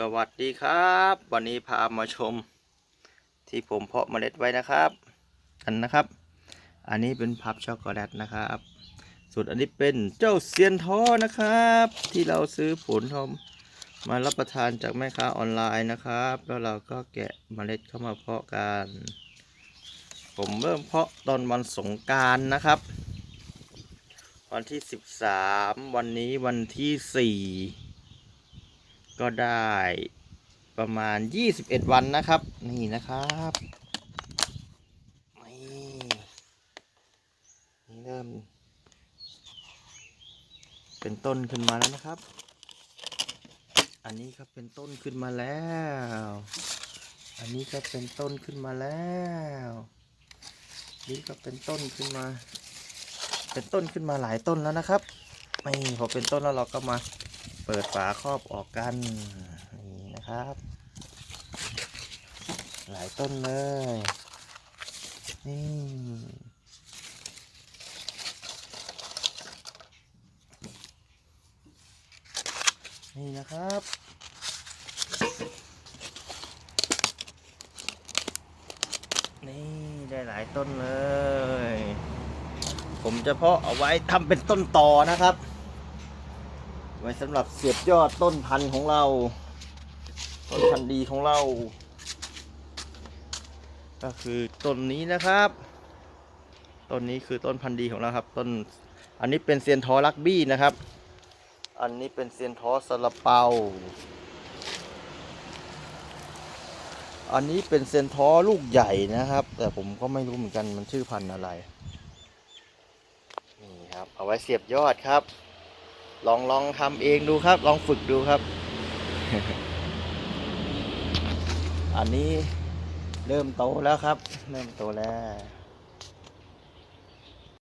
สวัสดีครับ วันนี้พามาชม ที่ผมเพาะเมล็ดไว้นะครับ กันนะครับ อันนี้เป็นพับช็อกโกแลตนะครับ ส่วนอันนี้เป็นเจ้าเซียนท้อนะครับ ที่เราซื้อผลทอมมารับประทานจากแม่ค้าออนไลน์นะครับ แล้วเราก็แกะเมล็ดเข้ามาเพาะกัน ผมเริ่มเพาะตอนวันสงการนะครับ วันที่ 13 วันนี้วันที่ 4 ก็ได้ประมาณ 21 วันนะครับ นี่นะครับนี่นี่เริ่ม เป็นต้นขึ้นมาแล้วนะครับ อันนี้ก็เป็นต้นขึ้นมาแล้ว อันนี้ก็เป็นต้นขึ้นมาแล้วนี่ก็เป็นต้นขึ้นมา เป็นต้นขึ้นมาหลายต้นแล้วนะครับนี่พอเป็นต้นแล้วเราก็มา เปิดฝาครอบออกกันนี่นะครับ หลายต้นเลยนี่นี่นะครับนี่ได้หลายต้นเลย ผมจะเพาะเอาไว้ทำเป็นต้นตอนะครับ ไว้สำหรับเสียบยอดต้นพันธุ์ของเรา ต้นพันธุ์ดีของเรา ก็คือต้นนี้นะครับ ต้นนี้คือต้นพันธุ์ดีของเราครับ ต้น อันนี้เป็นเซียนทอลักบี้นะครับ อันนี้เป็นเซียนทอสลาเปา อันนี้เป็นเซียนทอลูกใหญ่นะครับ แต่ผมก็ไม่รู้เหมือนกันมันชื่อพันธุ์อะไร นี่ครับ เอาไว้เสียบยอดครับ ลองลองทำเองดูครับ ลองฝึกดูครับ อันนี้เริ่มโตแล้วครับ เริ่มโตแล้ว